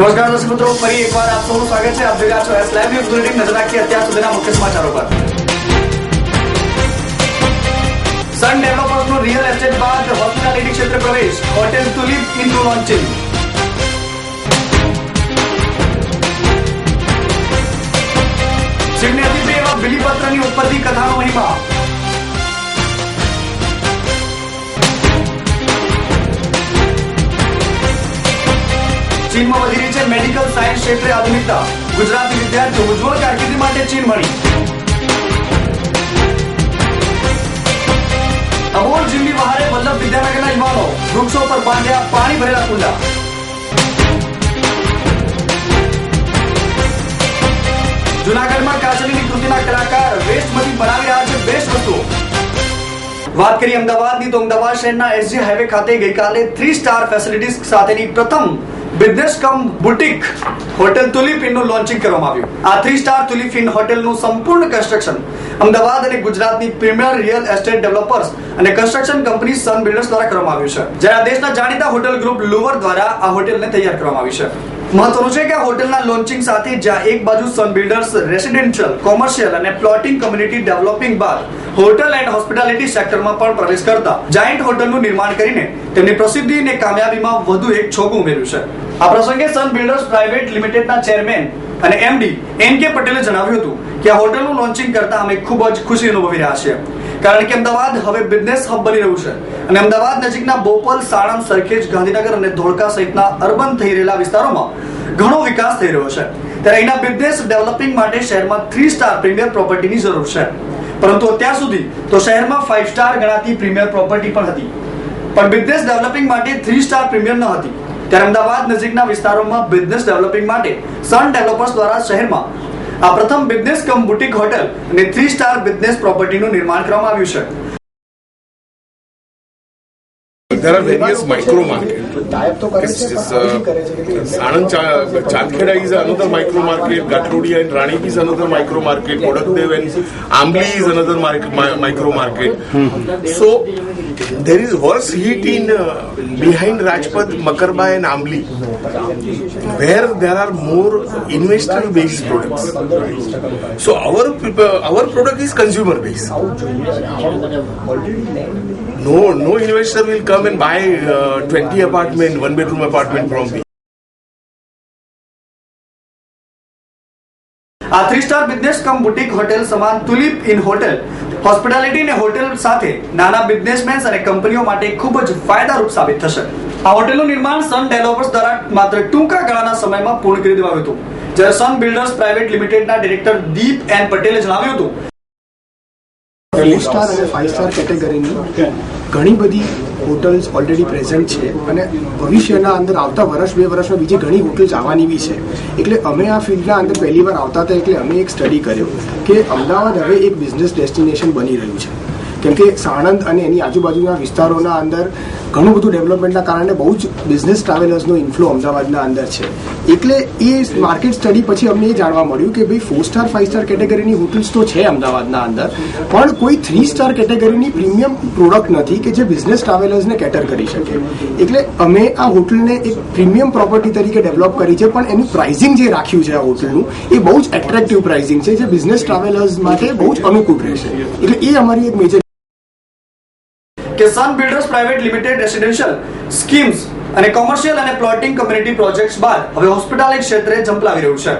દર્શક મિત્રો, ફરી એકવાર આપ સૌનું સ્વાગત છે. આપ જોઈ છો એસ લાઈવ બુલેટિન નજર રાખીએ અત્યાર સુધીના મુખ્ય સમાચારો પર. સન ડેવલપર્સનો રિયલ એસ્ટેટ બાદ હોસ્પિટાલિટી ક્ષેત્રે પ્રવેશ. હોટેલ તુલિપ ઇન્ટુ લોન્ચિંગ શિવને અતિપ્રિય એવા બિલીપત્રની ઉત્પત્તિ કથાનો મહિમા. સાયન્સ ક્ષેત્રે આધુનિકતા, ગુજરાતી વિદ્યાર્થીઓ ઉજ્જવળ કારકિર્દી માટે ચીન મળી અમોલ જીમની બહારે વલ્લભ વિદ્યાનગરના યુવાનો વૃક્ષો પર બાંધ્યા પાણી ભરેલા કુંડા. જુનાગઢમાં કાચલીની કૃતિના કલાકાર વેસ્ટમાંથી બનાવી રહ્યા છે બેસ્ટ વસ્તુઓ. વાત કરી અમદાવાદની, તો અમદાવાદ શહેરના એસજી હાઈવે ખાતે ગઈકાલે થ્રી સ્ટાર ફેસિલિટીઝ સાથેની પ્રથમ business cum boutique hotel Tulip ઇનનું launching કરવામાં આવ્યું. આ થ્રી સ્ટાર તુલિપ ઇન હોટેલનું સંપૂર્ણ કન્સ્ટ્રક્શન અમદાવાદ અને ગુજરાતની પ્રીમિયર રિયલ એસ્ટેટ ડેવલપર્સ અને કન્સ્ટ્રક્શન કંપની સન બિલ્ડર્સ દ્વારા કરવામાં આવ્યું છે. જ્યારે દેશના જાણીતા હોટેલ ગ્રુપ લુવર દ્વારા આ હોટેલને તૈયાર કરવામાં આવી છે. મહત્વનું છે કે હોટેલના લોન્ચિંગ સાથે જ્યાં એક બાજુ સન બિલ્ડર્સ રેસિડેન્શિયલ કોમર્શિયલ અને પ્લોટિંગ કમ્યુનિટી ડેવલપિંગ બાદ હોટેલ એન્ડ હોસ્પિટાલિટી સેક્ટરમાં પણ પ્રવેશ કરતા જાયન્ટ હોટલનું નિર્માણ કરીને તેમની પ્રસિદ્ધિ અને કામયાબીમાં વધુ એક છોગું ઉમેર્યું છે. આ પ્રસંગે સન બિલ્ડર્સ પ્રાઇવેટ લિમિટેડના ચેરમેન અને એમડી એન કે પટેલે જણાવ્યું હતું કે આ હોટલનું લોન્ચિંગ કરતા અમે ખૂબ જ ખુશી અનુભવી રહ્યા છીએ. કારણ કે અમદાવાદ હવે બિઝનેસ હબ બની રહ્યું છે. અને અમદાવાદ નજીકના બોપલ, સાણંદ, સરખેજ, ગાંધીનગર અને ધોળકા સહિતના અર્બન થઈ રહેલા વિસ્તારોમાં ઘણો વિકાસ થઈ રહ્યો છે. ત્યારે અહીંના બિઝનેસ ડેવલપિંગ માટે શહેરમાં થ્રી સ્ટાર પ્રીમિયર પ્રોપર્ટીની જરૂર છે. પરંતુ અત્યાર સુધી તો શહેરમાં ફાઇવ સ્ટાર ગણાતી પ્રીમિયર પ્રોપર્ટી પણ હતી. પણ બિઝનેસ ડેવલપિંગ માટે થ્રી સ્ટાર પ્રીમિયર ન હતી. ત્યારે અમદાવાદ નજીકના વિસ્તારોમાં બિઝનેસ ડેવલપિંગ માટે સન ડેવલપર્સ દ્વારા શહેરમાં આ પ્રથમ બિઝનેસ કમ બુટિક હોટેલ અને થ્રી સ્ટાર બિઝનેસ પ્રોપર્ટીનું નિર્માણ કરવામાં આવ્યું છે. There are various micro uh, Anand Cha- Chalkheda is another micro market. Gatlodia and Rani is another micro market. Kodakdev and Ambli is another micro market. So there is worse heat in uh, behind Rajpath, Makarba and Ambli, where there are more investor-based products. So our our product is consumer-based. No, no investor will come and buy uh, 20 apartment, one bedroom apartment from me. આ three star business cum boutique hotel સમાન Tulip Inn hotel hospitality અને hotel સાથે નાના businessman અને કંપનીઓ માટે ખૂબ જ ફાયદારૂપ સાબિત થશે. આ હોટેલનું નિર્માણ સન ડેવલપર્સ દ્વારા માત્ર ટૂંકા ગાળાના સમયમાં પૂર્ણ કરી દેવાયું હતું. જ્યારે સન બિલ્ડર્સ પ્રાઇવેટ લિમિટેડના ડિરેક્ટર દીપ એન પટેલે જણાવ્યું હતું. થ્રી સ્ટાર અને ફાઇવ સ્ટાર કેટેગરીની ઘણી બધી હોટલ્સ ઓલરેડી પ્રેઝન્ટ છે અને ભવિષ્યના અંદર આવતા વર્ષ બે વર્ષમાં બીજી ઘણી હોટલ્સ આવવાની બી છે. એટલે અમે આ ફિલ્ડના અંદર પહેલી વાર આવતા હતા એટલે અમે એક સ્ટડી કર્યો કે અમદાવાદ હવે એક બિઝનેસ ડેસ્ટિનેશન બની રહ્યું છે. કેમ કે સાણંદ અને એની આજુબાજુના વિસ્તારોના અંદર ઘણું બધું ડેવલપમેન્ટના કારણે બહુ જ બિઝનેસ ટ્રાવેલર્સનો ઇન્ફ્લો અમદાવાદના અંદર છે. એટલે એ માર્કેટ સ્ટડી પછી અમને એ જાણવા મળ્યું કે ભાઈ ફોર સ્ટાર ફાઇવ સ્ટાર કેટેગરીની હોટલ્સ તો છે અમદાવાદના અંદર, પણ કોઈ થ્રી સ્ટાર કેટેગરીની પ્રીમિયમ પ્રોડક્ટ નથી કે જે બિઝનેસ ટ્રાવેલર્સને કેટર કરી શકે. એટલે અમે આ હોટલને એક પ્રીમિયમ પ્રોપર્ટી તરીકે ડેવલપ કરી છે, પણ એનું પ્રાઇઝિંગ જે રાખ્યું છે આ હોટલનું એ બહુ જ એટ્રેક્ટિવ પ્રાઇઝિંગ છે, જે બિઝનેસ ટ્રાવેલર્સ માટે બહુ જ અનુકૂળ રહેશે. એટલે એ અમારી એક મેજર કે Sun Builders private limited residential schemes અને કોમર્શિયલ અને પ્લોટિંગ કમ્યુનિટી પ્રોજેક્ટ્સ બાદ હવે હોસ્પિટાલિટી ક્ષેત્રે ઝંપલાવી રહ્યું છે.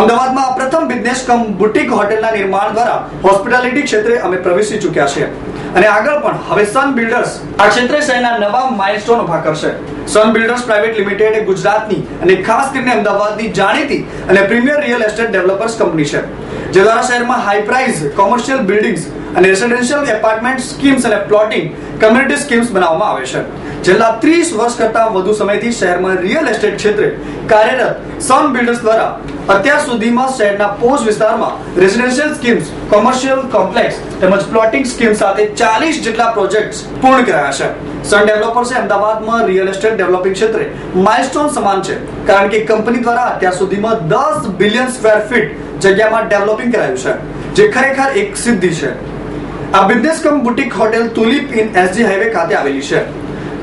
અમદાવાદમાં પ્રથમ બિઝનેસ કમ બુટિક હોટેલના નિર્માણ દ્વારા હોસ્પિટાલિટી ક્ષેત્રે અમે પ્રવેશી ચૂક્યા છીએ. અને આગળ પણ હવે સન બિલ્ડર્સ આ ક્ષેત્રે શહેરના નવા માઇલસ્ટોન ઊભા કરશે. સન બિલ્ડર્સ પ્રાઇવેટ લિમિટેડ એ ગુજરાતની અને ખાસ કરીને અમદાવાદની જાણીતી અને premier real estate developers company છે. જે દ્વારા શહેરમાં હાઈ પ્રાઇઝ કોમર્શિયલ બિલ્ડિંગ્સ અને રેસિડેન્શિયલ એપાર્ટમેન્ટ સ્કીમ્સ અને પ્લોટિંગ કમ્યુનિટી સ્કીમ્સ બનાવવામાં આવે છે. છેલ્લા ત્રીસ વર્ષ કરતા વધુ સમયથી શહેરમાં રિયલ એસ્ટેટ ક્ષેત્રે કાર્યરત સન બિલ્ડર્સ દ્વારા અત્યાર સુધીમાં શહેરના પોસ્ટ વિસ્તારમાં રેસિડેન્શિયલ સ્કીમ્સ કોમર્શિયલ કોમ્પ્લેક્સ તેમજ પ્લોટિંગ સ્કીમ સાથે ચાલીસ જેટલા પ્રોજેક્ટ્સ પૂર્ણ કરાયા છે. સન ડેવલપર્સે અમદાવાદમાં રિયલ એસ્ટેટ ડેવલપિંગ ક્ષેત્રે માઇલસ્ટોન સમાન છે. કારણ કે કંપની દ્વારા અત્યાર સુધીમાં દસ બિલિયન સ્ક્વેર ફીટ જગ્યામાં ડેવલપિંગ કરાયું છે, જે ખરેખર એક સિદ્ધિ છે. આ business cum boutique hotel Tulip Inn SG highway ખાતે આવેલી છે,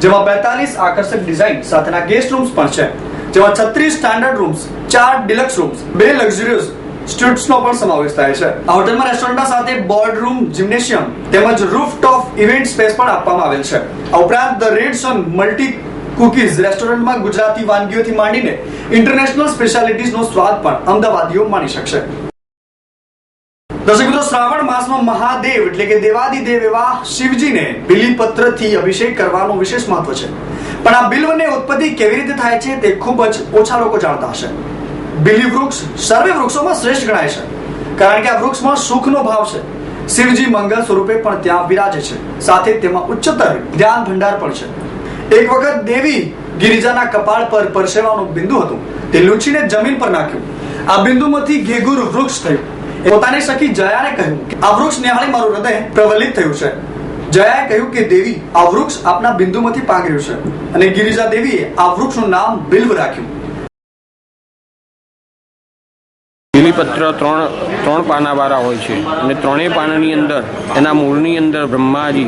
જેમાં બેતાલીસ આકર્ષક ડિઝાઇન સાથેના ગેસ્ટ રૂમ્સ પણ છે, જેમાં છત્રીસ સ્ટાન્ડર્ડ રૂમ્સ, ચાર ડિલક્સ રૂમ્સ, બે લક્ઝરિયસ સ્ટ્યુટ્સનો પણ સમાવેશ થાય છે. આ હોટલમાં રેસ્ટોરન્ટ સાથે બોર્ડ રૂમ જિમ્નેશિયમ તેમજ રૂફટોપ ઇવેન્ટ સ્પેસ પણ આપવામાં આવેલ છે. આ ઉપરાંત the red Sun multi cuisine રેસ્ટોરન્ટમાં ગુજરાતી વાનગીઓથી માંડીને ઇન્ટરનેશનલ સ્પેશિયાલિટીઝનો સ્વાદ પણ અમદાવાદીઓ માણી શકશે. દર્શક મિત્રો, શ્રાવણ માસમાં મહાદેવ એટલે કે દેવાદિદેવ એવા શિવજીને બિલીપત્રથી અભિષેક કરવાનું વિશેષ મહત્વ છે. પણ આ બિલ્વની ઉત્પત્તિ કેવી રીતે થાય છે તે ખૂબ જ ઓછા લોકો જાણતા હશે. બિલી વૃક્ષ સર્વે વૃક્ષોમાં શ્રેષ્ઠ ગણાય છે. કારણ કે આ વૃક્ષમાં સુખનો ભાવ છે. શિવજી મંગલ સ્વરૂપે પણ ત્યાં વિરાજે છે. સાથે તેમાં ઉચ્ચતર ધ્યાન ભંડાર પણ છે. એક વખત દેવી ગિરિજાના કપાળ પર પરસેવાનું બિંદુ હતું. તે લૂંચીને જમીન પર નાખ્યું. આ બિંદુમાંથી ઘેઘુર વૃક્ષ થયું. પોતાની સખી જયાને કહ્યું આ વૃક્ષ નિહાળી મારું હૃદય પ્રવલિત થયું છે. જયાએ કહ્યું કે, દેવી, આ વૃક્ષ આપના બિંદુમાંથી પાંગર્યું છે અને ગિરિજા દેવીએ આ વૃક્ષનું નામ બિલ્વ રાખ્યું. બીલીપત્ર ત્રણ ત્રણ પાનાવાળા હોય છે અને ત્રણેય પાનાની અંદર, એના મૂળની અંદર બ્રહ્માજી,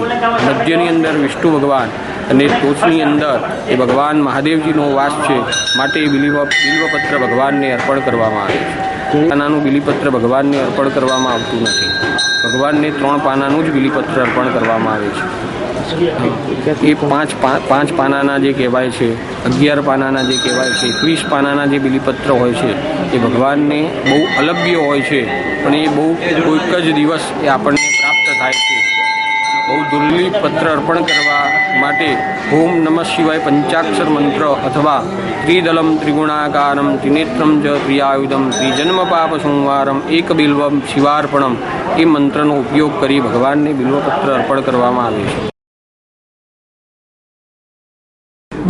મધ્યની અંદર વિષ્ણુ ભગવાન અને ટોચની અંદર એ ભગવાન મહાદેવજીનો વાસ છે, માટે બિલીવ, બિલ્વપત્ર ભગવાનને અર્પણ કરવામાં આવે છે. પાનાનું બિલીપત્ર ભગવાનને અર્પણ કરવામાં આવતું નથી. ભગવાનને ત્રણ પાનાનું જ બિલીપત્ર અર્પણ કરવામાં આવે છે. એ પાંચ પાંચ પાનાના જે કહેવાય છે, અગિયાર પાનાના જે કહેવાય છે એકવીસ પાનાના જે બિલીપત્ર હોય છે, એ ભગવાનને બહુ અલભ્ય હોય છે, પણ એ બહુ કોઈક જ દિવસ એ આપણને પ્રાપ્ત થાય છે. બહુ દુર્લભ પત્ર અર્પણ કરવા માટે ઓમ નમઃ શિવાય પંચાક્ષર મંત્ર અથવા ત્રિદલમ ત્રિગુણાકારમ ત્રિનેત્રમ જ ત્રિયાયુધમ ત્રિજન્મ પાપ સંવારમ એક બિલ્વમ શિવાર્પણમ એ મંત્રનો ઉપયોગ કરી ભગવાનને બિલ્વપત્ર અર્પણ કરવામાં આવે છે.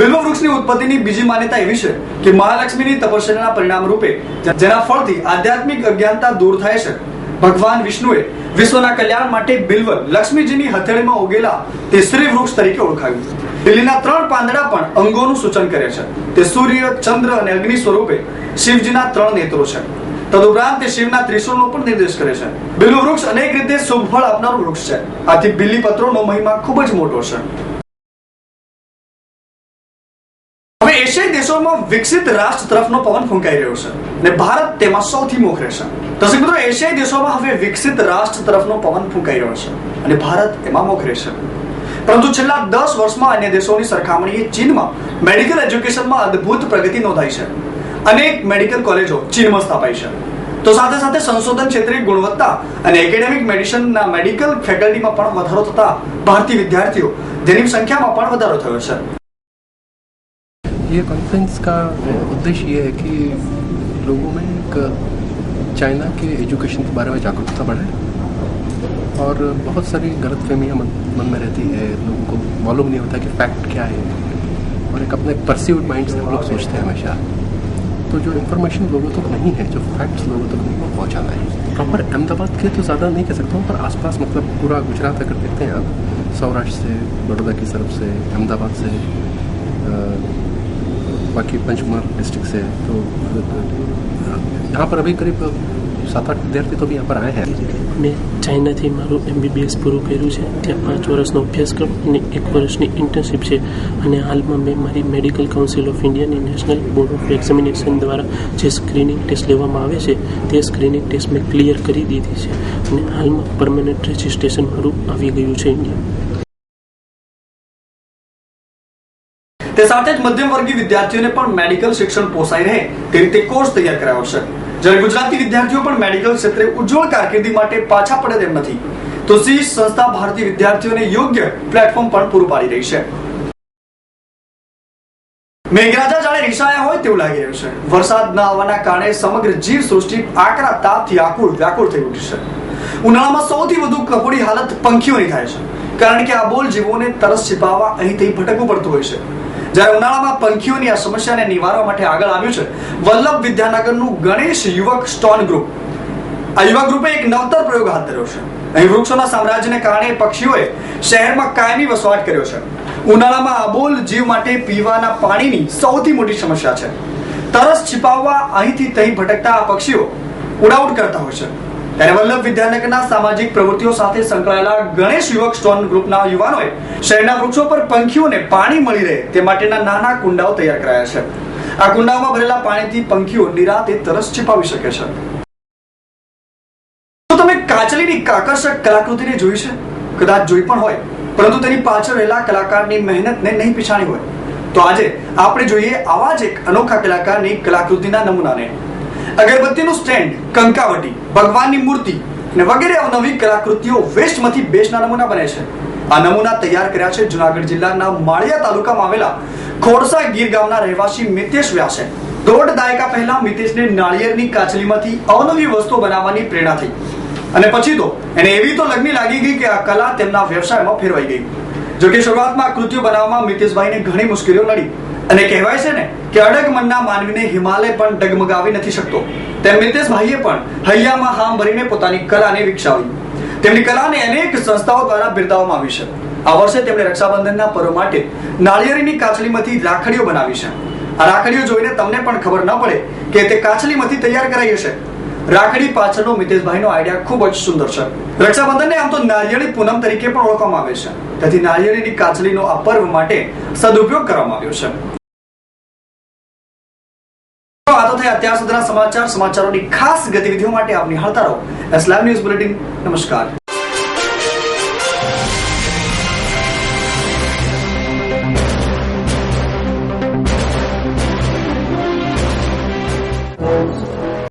બિલ્વ વૃક્ષની ઉત્પત્તિની બીજી માન્યતા એવી છે કે મહાલક્ષ્મીની તપસ્યાના પરિણામ રૂપે જેના ફળથી આધ્યાત્મિક અજ્ઞાનતા દૂર થાય છે. ભગવાન વિષ્ણુએ વિશ્વના કલ્યાણ માટે બિલ્વ લક્ષ્મીજીની હથેળીમાં ઉગેલા તે શ્રી વૃક્ષ તરીકે ઓળખાયું બિલીના ત્રણ પાંદડા પણ અંગોનું સૂચન કરે છે. તે સૂર્ય, ચંદ્ર અને અગ્નિ સ્વરૂપે શિવજીના ત્રણ નેત્રો છે. તદુપરાંત તે શિવના ત્રિશુળનો પણ નિર્દેશ કરે છે. બિલુ વૃક્ષ અનેક રીતે શુભ ફળ આપનારું વૃક્ષ છે. આથી બિલ્લી પત્રોનો મહિમા ખૂબ જ મોટો છે. હવે એશિયાઈ દેશોમાં વિકસિત રાષ્ટ્ર તરફનો પવન ફૂંકાઈ રહ્યો છે અને ભારત તેમાં સૌથી મોખરે છે. દર્શક મિત્રો, એશિયાઈ દેશોમાં હવે વિકસિત રાષ્ટ્ર તરફનો પવન ફૂંકાઈ રહ્યો છે અને ભારત એમાં મોખરે છે. પરંતુ છેલ્લા દસ વર્ષમાં અન્ય દેશોની સરખામણીએ ચીનમાં મેડિકલ એજ્યુકેશનમાં અદ્ભુત પ્રગતિ નોંધાઈ છે. અનેક મેડિકલ કોલેજો ચીનમાં સ્થાપાઈ છે. તો સાથે સાથે સંશોધન ક્ષેત્રે ગુણવત્તા અને એકેડેમિક મેડિસિનના મેડિકલ ફેકલ્ટીમાં પણ વધારો થતા ભારતીય વિદ્યાર્થીઓ જેની સંખ્યામાં પણ વધારો થયો છે. ये कॉन्फ्रेंस का उद्देश्य ये है कि लोगों में एक चाइना के एजुकेशन के बारे में जागरूकता बढ़े और बहुत सारी गलत फहमियाँ मन, मन में रहती है। लोगों को मालूम नहीं होता कि फैक्ट क्या है और एक अपने परसीव्ड माइंड से हम लोग सोचते हैं हमेशा। तो जो इन्फॉर्मेशन लोगों तक तो नहीं है जो फैक्ट्स लोगों तक तो नहीं पहुँचाना है। प्रॉपर अहमदाबाद के तो ज़्यादा नहीं कह सकता हूँ पर आसपास मतलब पूरा गुजरात अगर देखते हैं आप सौराष्ट्र से बड़ौदा की तरफ़ से अहमदाबाद से बाकी पंचकुमार डिस्ट्रिक्ट से तो यहाँ पर अभी करीब सात आठ विद्यार्थी तो भी यहाँ पर आए हैं મેં ચાઇનાથી મારું એમબીબીએસ પૂરું કર્યું છે ત્યાં પાંચ વર્ષનો અભ્યાસક્રમ અને એક વર્ષની ઇન્ટર્નશીપ છે અને હાલમાં મેં મારી મેડિકલ કાઉન્સિલ ઓફ ઇન્ડિયાની નેશનલ બોર્ડ ઓફ એક્ઝામિનેશન દ્વારા જે સ્ક્રીનિંગ ટેસ્ટ લેવામાં આવે છે તે સ્ક્રીનિંગ ટેસ્ટ મેં ક્લિયર કરી દીધી છે અને હાલમાં પરમેનન્ટ રજિસ્ટ્રેશન મારું આવી ગયું છે ઇન્ડિયા તે સાથે જ મધ્યમ વર્ગીય વિદ્યાર્થીઓને પણ મેડિકલ શિક્ષણ પોસાઈ રહે તે રીતે કોર્સ તૈયાર કરાયો છે. જ્યારે ગુજરાતી વિદ્યાર્થીઓ પણ મેડિકલ ક્ષેત્રે ઉજ્જવળ કારકિર્દી માટે પાછા પડે તેમ નથી, તો સી સંસ્થા ભારતીય વિદ્યાર્થીઓને યોગ્ય પ્લેટફોર્મ પણ પૂરું પાડી રહી છે? મેઘરાજા જાણે રિસાયા હોય તેવું લાગી રહ્યું છે. વરસાદ ન આવવાના કારણે સમગ્ર જીવ સૃષ્ટિ આકરા તાપથી આકુળ વ્યાકુળ થઈ ઉઠી છે. ઉનાળામાં સૌથી વધુ કપોડી હાલત પંખીઓની થાય છે, કારણ કે આ બોલ જીવોને તરસ છીપાવવા અહીંથી ભટકવું પડતું હોય છે. જ્યારે ઉનાળામાં પંખીઓની આ સમસ્યાને નિવારવા માટે આગળ આવ્યું છે, વલ્લભ વિદ્યાનગરનું ગણેશ યુવક સ્ટોન ગ્રુપ. આ યુવા ગ્રુપે એક નવતર પ્રયોગ હાથ ધર્યો છે. અહીં વૃક્ષોના સામ્રાજ્યને કારણે પક્ષીઓએ શહેરમાં કાયમી વસવાટ કર્યો છે. ઉનાળામાં આબોલ જીવ માટે પીવાના પાણીની સૌથી મોટી સમસ્યા છે. તરસ છિપાવવા અહીંથી તહીં ભટકતા આ પક્ષીઓ ઉડાઉટ કરતા હોય છે. ત્યારે વિદ્યાનગરના સામાજિક પ્રવૃત્તિઓ સાથે સંકળાયેલા ગણેશ યુવક સ્ટોન ગ્રુપના યુવાનોએ શહેરના વૃક્ષો પર પંખીઓને પાણી મળી રહે તે માટેના નાના કુંડાઓ તૈયાર કરાયા છે. આ કુંડાઓમાં ભરેલા પાણીથી પંખીઓ નિરાતે તરસ છિપાવી શકે છે. તો તમે કાચલીની આકર્ષક કલાકૃતિને જોઈ છે? કદાચ જોઈ પણ હોય. પરંતુ તેની પાછળ રહેલા કલાકારની મહેનતને નહીં પછાણી હોય. તો આજે આપણે જોઈએ આવા જ એક અનોખા કલાકારની કલાકૃતિના નમૂનાને. અગરબત્તીનું સ્ટેન્ડ કંકાવટી, ભગવાનની મૂર્તિ અને વગેરે અવનવી કલાકૃતિઓ વેસ્ટમાંથી બેસ્ટના નમૂના બને છે. આ નમૂના તૈયાર કર્યા છે જુનાગઢ જિલ્લાના માળિયા તાલુકામાં આવેલા ખોડસા ગીર ગામના રહેવાસી મિતેશ વ્યાસે દોઢ દાયકા પહેલા મિતેશને નાળિયેરની કાચલીમાંથી અવનવી વસ્તુઓ બનાવવાની પ્રેરણા થઈ. અને પછી તો એને એવી તો લગ્ની લાગી ગઈ કે આ કલા તેમના વ્યવસાયમાં ફેરવાઈ ગઈ. જોકે શરૂઆતમાં કૃતિઓ બનાવવામાં મિતેશભાઈને ઘણી મુશ્કેલીઓ નડી. અને કહેવાય છે ને કે અડગ મનના માનવીને હિમાલય પણ ડગમગાવી નથી શકતો. તેમ મિતેશભાઈએ પણ હૈયામાં હામ ભરીને પોતાની કલાને વિકસાવી. તેમની કલાને અનેક સંસ્થાઓ દ્વારા બિરદાવવામાં આવી છે. આ વર્ષે તેમણે રક્ષાબંધનના પર્વ માટે નાળિયેરીની કાચલીમાંથી રાખડીઓ બનાવી છે. આ રાખડીઓ જોઈને તમને પણ ખબર ન પડે કે તે કાચલીમાંથી તૈયાર કરાઈ હશે. રાખડી પાછળનો મિતેશભાઈનો આઈડિયા ખૂબ જ સુંદર છે. રક્ષાબંધનને આમ તો નારિયેળી પૂનમ તરીકે પણ ઓળખવામાં આવે છે. તેથી નાળિયેરીની કાચલીનો આ પર્વ માટે સદુપયોગ કરવામાં આવ્યો છે. થયા ત્યાં સુધીના સમાચાર, સમાચારોની ખાસ ગતિવિધિઓ માટે આપની હળતા રહો લાઈવ ન્યૂઝ બુલેટિન નમસ્કાર.